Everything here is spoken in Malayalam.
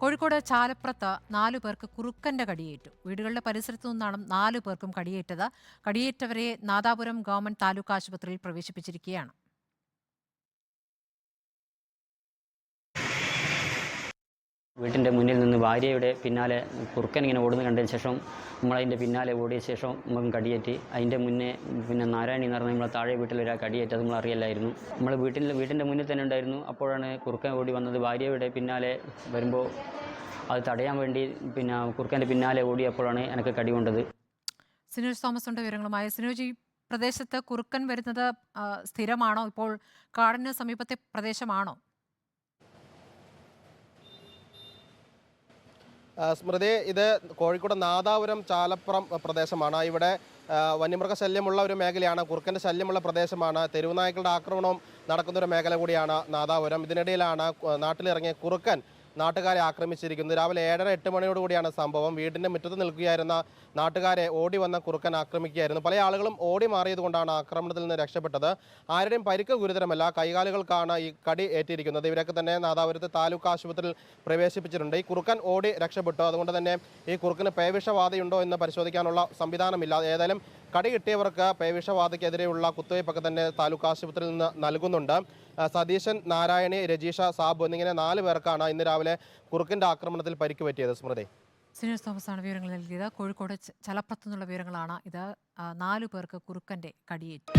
കോഴിക്കോട് ചാലപ്പുറത്ത് നാലു പേർക്ക് കുറുക്കന്റെ കടിയേറ്റു. വീടുകളുടെ പരിസരത്തു നിന്നാണ് നാലു പേർക്കും കടിയേറ്റത്. കടിയേറ്റവരെ നാദാപുരം ഗവൺമെന്റ് താലൂക്ക് ആശുപത്രിയിൽ പ്രവേശിപ്പിച്ചിരിക്കുകയാണ്. വീട്ടിന്റെ മുന്നിൽ നിന്ന് ഭാര്യയുടെ പിന്നാലെ കുറുക്കൻ ഇങ്ങനെ ഓടുന്ന കണ്ടതിന് ശേഷം നമ്മളതിന്റെ പിന്നാലെ ഓടിയ ശേഷം നമുക്ക് കടിയേറ്റി. അതിന്റെ മുന്നേ പിന്നെ നാരായണി എന്ന് പറഞ്ഞാൽ നമ്മളെ താഴെ വീട്ടിൽ ഒരാൾ കടിയേറ്റ്. നമ്മൾ അറിയില്ലായിരുന്നു. നമ്മൾ വീട്ടിൽ വീട്ടിന്റെ മുന്നിൽ തന്നെ ഉണ്ടായിരുന്നു. അപ്പോഴാണ് കുറുക്കൻ ഓടി വന്നത്. ഭാര്യയുടെ പിന്നാലെ വരുമ്പോൾ അത് തടയാൻ വേണ്ടി പിന്നെ കുറുക്കന്റെ പിന്നാലെ ഓടിയപ്പോഴാണ് എനിക്ക് കടി കൊണ്ടത്. സിനോജ് തോമസിന്റെ വിവരങ്ങളുമായി. സിനോജ് പ്രദേശത്ത് കുറുക്കൻ വരുന്നത് സ്ഥിരമാണോ? ഇപ്പോൾ കാടിന് സമീപത്തെ പ്രദേശമാണോ? സ്മൃതി ഇത് കോഴിക്കോട് നാദാപുരം ചാലപ്പുറം പ്രദേശമാണ്. ഇവിടെ വന്യമൃഗ ശല്യമുള്ള ഒരു മേഖലയാണ്. കുറുക്കന്റെ ശല്യമുള്ള പ്രദേശമാണ്. തെരുവുനായ്ക്കളുടെ ആക്രമണവും നടക്കുന്ന ഒരു മേഖല കൂടിയാണ് നാദാപുരം. ഇതിനിടയിലാണ് നാട്ടിലിറങ്ങിയ കുറുക്കൻ നാട്ടുകാരെ ആക്രമിച്ചിരിക്കുന്നത് രാവിലെ ഏഴര എട്ട് മണിയോടുകൂടിയാണ് സംഭവം. വീടിന്റെ മുറ്റത്ത് നിൽക്കുകയായിരുന്ന നാട്ടുകാരെ ഓടി വന്ന കുറുക്കൻ ആക്രമിക്കുകയായിരുന്നു. പല ആളുകളും ഓടി മാറിയതുകൊണ്ടാണ് ആക്രമണത്തിൽ നിന്ന് രക്ഷപ്പെട്ടത്. ആരുടെയും പരിക്ക് ഗുരുതരമല്ല. കൈകാലുകൾക്കാണ് ഈ കടി ഏറ്റിരിക്കുന്നത്. ഇവരൊക്കെ തന്നെ നാദാപുരത്ത് താലൂക്ക് ആശുപത്രിയിൽ പ്രവേശിപ്പിച്ചിട്ടുണ്ട്. ഈ കുറുക്കൻ ഓടി രക്ഷപ്പെട്ടു. അതുകൊണ്ട് തന്നെ ഈ കുറുക്കിന് പേവിഷബാധയുണ്ടോ എന്ന് പരിശോധിക്കാനുള്ള സംവിധാനമില്ല. ഏതായാലും കടി കിട്ടിയവർക്ക് പേവിഷബാധയ്ക്കെതിരെയുള്ള കുത്തിവയ്പ്പൊക്കെ തന്നെ താലൂക്ക് ആശുപത്രിയിൽ നിന്ന് നൽകുന്നുണ്ട്. സതീശൻ നാരായണി രജീഷ സാബു എന്നിങ്ങനെ നാല് പേർക്കാണ് ഇന്ന് രാവിലെ കുറുക്കിന്റെ ആക്രമണത്തിൽ പരിക്ക് പറ്റിയത്. സ്മൃതി. തോമസ് ആണ് വിവരങ്ങൾ നൽകിയത്. കോഴിക്കോട് ച- ചലപ്പുറത്തു നിന്നുള്ള വിവരങ്ങളാണ് ഇത്. നാലു പേർക്ക് കുറുക്കന്റെ കടിയേറ്റു.